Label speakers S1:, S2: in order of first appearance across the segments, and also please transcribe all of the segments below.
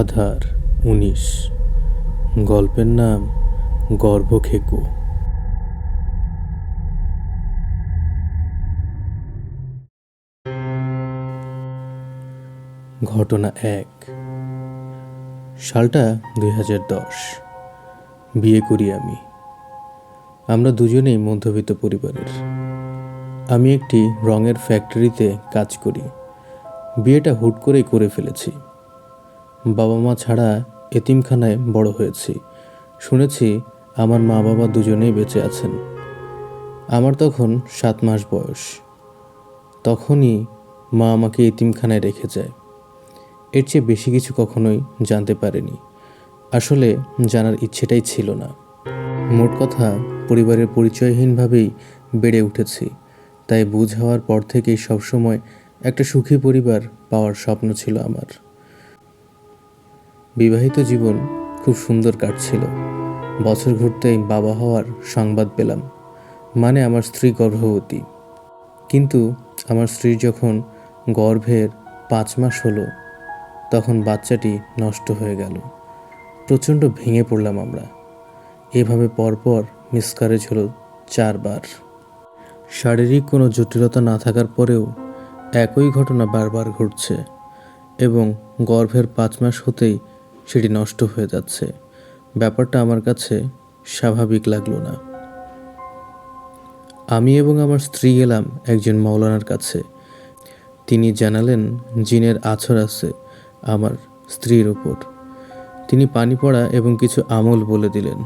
S1: আধার উনিশ। গল্পের নাম গর্ভখেকো। ঘটনা এক। সালটা দুই হাজার দশ। বিয়ে করি আমি। আমরা দুজনেই মধ্যবিত্ত পরিবারের। আমি একটি রঙের ফ্যাক্টরিতে কাজ করি। বিয়েটা হুট করেই করে ফেলেছি। বাবা মা ছাড়া এতিমখানায় বড় হয়েছি। শুনেছি আমার মা বাবা দুজনেই বেঁচে আছেন। আমার তখন সাত মাস বয়স। তখনই মা আমাকে এতিমখানায় রেখে যায়। এর চেয়ে বেশি কিছু কখনোই জানতে পারিনি। আসলে জানার ইচ্ছেটাই ছিল না। মোট কথা, পরিবারের পরিচয়হীনভাবেই বেড়ে উঠেছি। তাই বুঝ হওয়ার পর থেকেই সবসময় একটা সুখী পরিবার পাওয়ার স্বপ্ন ছিল আমার। বিবাহিত জীবন খুব সুন্দর কাটছিল। বছর ঘুরতেই বাবা হওয়ার সংবাদ পেলাম মানে আমার স্ত্রী গর্ভবতী। কিন্তু আমার স্ত্রীর যখন গর্ভের পাঁচ মাস হলো, তখন বাচ্চাটি নষ্ট হয়ে গেল। প্রচণ্ড ভেঙে পড়লাম আমরা। এভাবে পরপর মিসকারেজ হলো চারবার। শারীরিক কোনো জটিলতা না থাকার পরেও একই ঘটনা বারবার ঘটছে এবং গর্ভের পাঁচ মাস হতেই সেটি নষ্ট হয়ে যাচ্ছে। ব্যাপারটা আমার কাছে স্বাভাবিক লাগল না। আমি এবং আমার স্ত্রী গেলাম একজন মাওলানার কাছে। তিনি জানালেন, জিনের আছর আছে আমার স্ত্রীর ওপর তিনি পানি পড়া এবং কিছু আমল বলে দিলেন।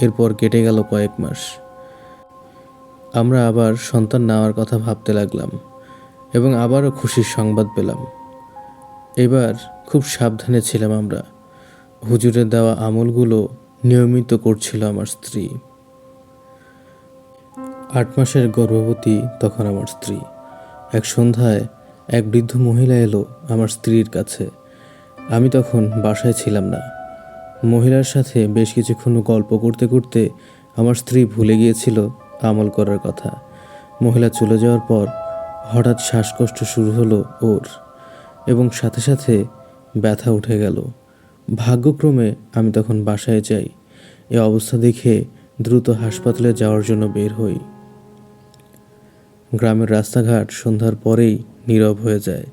S1: এরপর কেটে গেল কয়েক মাস। আমরা আবার সন্তান নেওয়ার কথা ভাবতে লাগলাম এবং আবারও খুশির সংবাদ পেলাম। এবার খুব সাবধানে ছিলাম আমরা। হুজুরের দেওয়া আমলগুলো নিয়মিত করছিল আমার স্ত্রী। আট মাসের গর্ভবতী তখন আমার স্ত্রী। এক সন্ধ্যায় এক বৃদ্ধ মহিলা এলো আমার স্ত্রীর কাছে। আমি তখন বাসায় ছিলাম না। মহিলার সাথে বেশ কিছুক্ষণ গল্প করতে করতে আমার স্ত্রী ভুলে গিয়েছিল আমল করার কথা। মহিলা চলে যাওয়ার পর হঠাৎ শ্বাসকষ্ট শুরু হলো ওর এবং সাথে সাথে ব্যথা উঠে গেল। ভাগ্যক্রমে আমি তখন বাসায় যাই, এ অবস্থা দেখে দ্রুত হাসপাতালে যাওয়ার জন্য বের হই। গ্রামের রাস্তাঘাট সন্ধ্যার পরেই নীরব হয়ে যায়।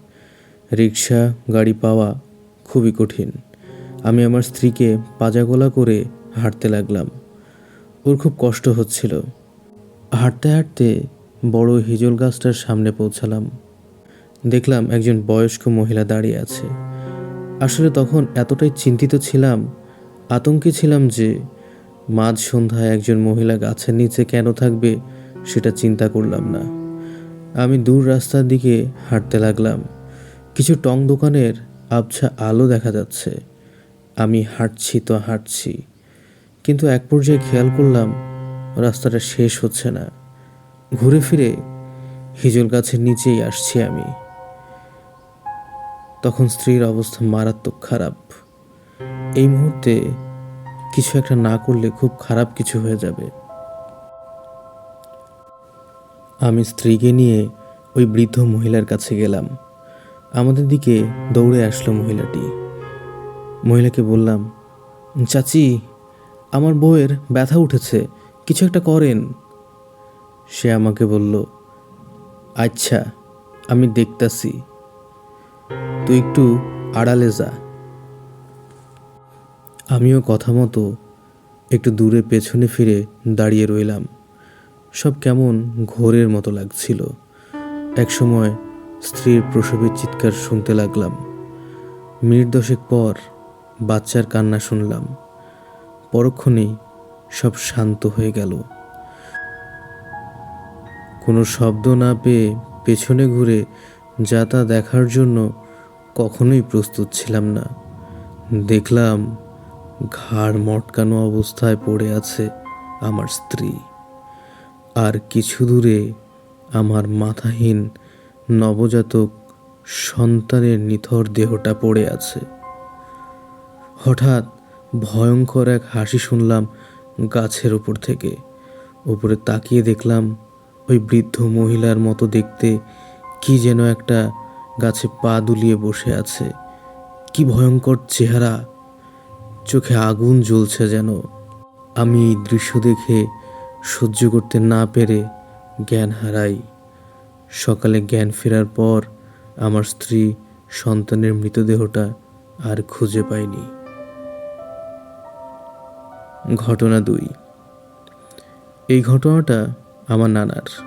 S1: রিক্সা গাড়ি পাওয়া খুবই কঠিন। আমি আমার স্ত্রীকে পাজাগোলা করে হাঁটতে লাগলাম। ওর খুব কষ্ট হচ্ছিল। হাঁটতে হাঁটতে বড় হিজল গাছটার সামনে পৌঁছালাম। দেখলাম একজন বয়স্ক মহিলা দাঁড়িয়ে আছে। আসলে তখন এতটাই চিন্তিত ছিলাম, আতঙ্কে ছিলাম যে মাঝ সন্ধ্যায় একজন মহিলা গাছের নিচে কেন থাকবে সেটা চিন্তা করলাম না। আমি দূর রাস্তার দিকে হাঁটতে লাগলাম। কিছু টং দোকানের আবছা আলো দেখা যাচ্ছে। আমি হাঁটছি তো হাঁটছি, কিন্তু এক পর্যায়ে খেয়াল করলাম রাস্তাটা শেষ হচ্ছে না। ঘুরে ফিরে হিজল গাছের নিচেই আসছি আমি। তখন স্ত্রীর অবস্থা মারাত্মক খারাপ। এই মুহূর্তে কিছু একটা না করলে খুব খারাপ কিছু হয়ে যাবে। আমি স্ত্রীকে নিয়ে ওই বৃদ্ধ মহিলার কাছে গেলাম। আমাদের দিকে দৌড়ে আসলো মহিলাটি। মহিলাকে বললাম, চাচি, আমার বউয়ের ব্যথা উঠেছে, কিছু একটা করেন। সে আমাকে বলল আচ্ছা আমি দেখতাছি। তুই একটু আড়ালে যা। আমিও কথা মতো একটু দূরে পেছনে ফিরে দাঁড়িয়ে রইলাম। সব কেমন ঘোরের মতো লাগছিল। একসময় স্ত্রীর প্রসবের চিৎকার শুনতে লাগলাম। মিনিট দশেক পর বাচ্চার কান্না শুনলাম। পরক্ষণেই সব শান্ত হয়ে গেল। কোনো শব্দ না পেয়ে পেছনে ঘুরে যা তা দেখার জন্য কখনোই প্রস্তুত ছিলাম না। দেখলাম ঘাড় মটকানো অবস্থায় পড়ে আছে আমার স্ত্রী। আর কিছু দূরে আমার মাথাহীন নবজাতক সন্তানের নিথর দেহটা পড়ে আছে। হঠাৎ ভয়ঙ্কর এক হাসি শুনলাম গাছের ওপর থেকে। উপরে তাকিয়ে দেখলাম ওই বৃদ্ধ মহিলার মতো দেখতে কি যেন একটা গাছে পা দুলিয়ে বসে আছে। কি ভয়ঙ্কর চেহারা। চোখে আগুন জ্বলছে যেন। আমি এই দৃশ্য দেখে সহ্য করতে না পেরে জ্ঞান হারাই। সকালে জ্ঞান ফেরার পর আমার স্ত্রী সন্তানের মৃতদেহটা আর খুঁজে পাইনি। ঘটনা দুই। এই ঘটনাটা আমার নানার।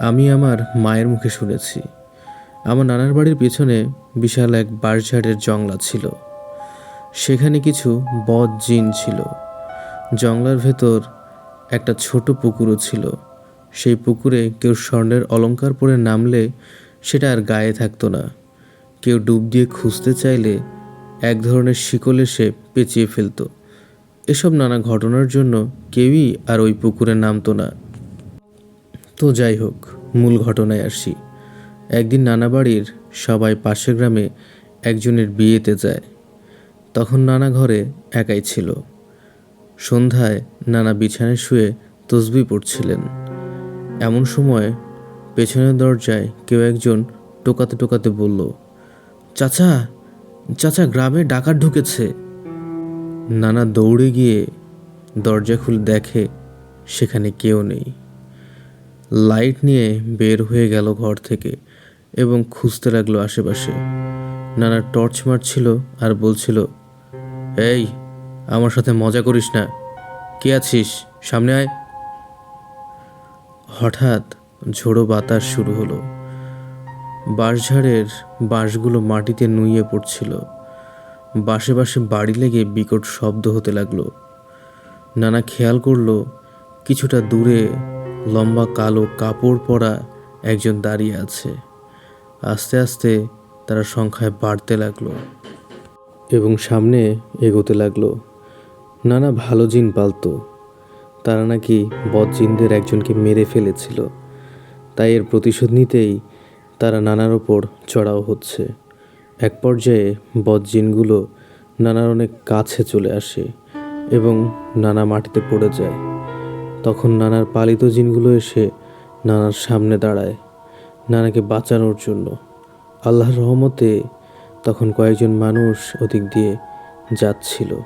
S1: আমি আমার মায়ের মুখে শুনেছি। আমার নানার বাড়ির পেছনে বিশাল এক বাঁশঝাড়ের জংলা ছিল। সেখানে কিছু বদ জিন ছিল। জংলার ভেতর একটা ছোট পুকুরও ছিল। সেই পুকুরে কেউ স্বর্ণের অলংকার পরে নামলে সেটা আর গায়ে থাকতো না। কেউ ডুব দিয়ে খুঁজতে চাইলে এক ধরনের শিকল এসে পেঁচিয়ে ফেলতো। এসব নানা ঘটনার জন্য কেউই আর ওই পুকুরে নামতো না। তো যাই হোক, মূল ঘটনায় আসি। একদিন নানা বাড়ির সবাই পাশের গ্রামে একজনের বিয়েতে যায়। তখন নানা ঘরে একাই ছিল। সন্ধ্যায় নানা বিছানায় শুয়ে তসবি পড়ছিলেন। এমন সময় পেছনের দরজায় কেউ একজন টোকাতে টোকাতে বলল, চাচা চাচা, গ্রামে ডাকাত ঢুকেছে। নানা দৌড়ে গিয়ে দরজা খুলে দেখে সেখানে কেউ নেই। লাইট নিয়ে বের হয়ে গেল ঘর থেকে। এবং খুঁজতে লাগল আশেপাশে। নানা টর্চ মারছিল আর বলছিল, এই, আমার সাথে মজা করিস না। কে আছিস? সামনে আয়। হঠাৎ ঝোড়ো বাতাস শুরু হলো। বাঁশঝাড়ের বাঁশগুলো মাটিতে নুইয়ে পড়ছিল। বাসে বাসে বাড়ি লেগে বিকট শব্দ হতে লাগল। নানা খেয়াল করল, কিছুটা দূরে লম্বা কালো কাপড় পরা একজন দাঁড়িয়ে আছে। আস্তে আস্তে তারা সংখ্যায় বাড়তে লাগল এবং সামনে এগোতে লাগল। নানা ভালো জিন পালতো। তারা নাকি বদজিনদের একজনকে মেরে ফেলেছিল। তাই এর প্রতিশোধ নিতেই তারা নানার ওপর চড়াও হচ্ছে। এক পর্যায়ে বদজিনগুলো নানার অনেক কাছে চলে আসে এবং নানা মাটিতে পড়ে যায়। তখন নানার পালিত জিনগুলো এসে নানার সামনে দাঁড়ায়। নানাকে বাঁচানোর জন্য। আল্লাহর রহমতে তখন কয়েকজন মানুষ ওদিক দিয়ে যাচ্ছিল।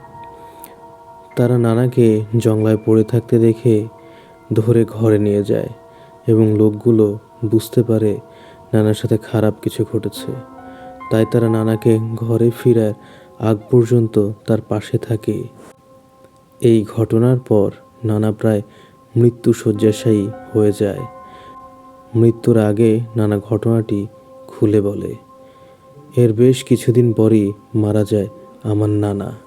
S1: তারা নানাকে জংলায় পড়ে থাকতে দেখে ধরে ঘরে নিয়ে যায় এবং লোকগুলো বুঝতে পারে নানার সাথে খারাপ কিছু ঘটেছে। তাই তারা নানাকে ঘরে ফিরার আগ পর্যন্ত তার পাশে থাকে। এই ঘটনার পর নানা প্রায় মৃত্যু শয্যাশায়ী হয়ে যায়। মৃত্যুর আগে নানা ঘটনাটি খুলে বলে। এর বেশ কিছুদিন পরই মারা যায় আমার নানা।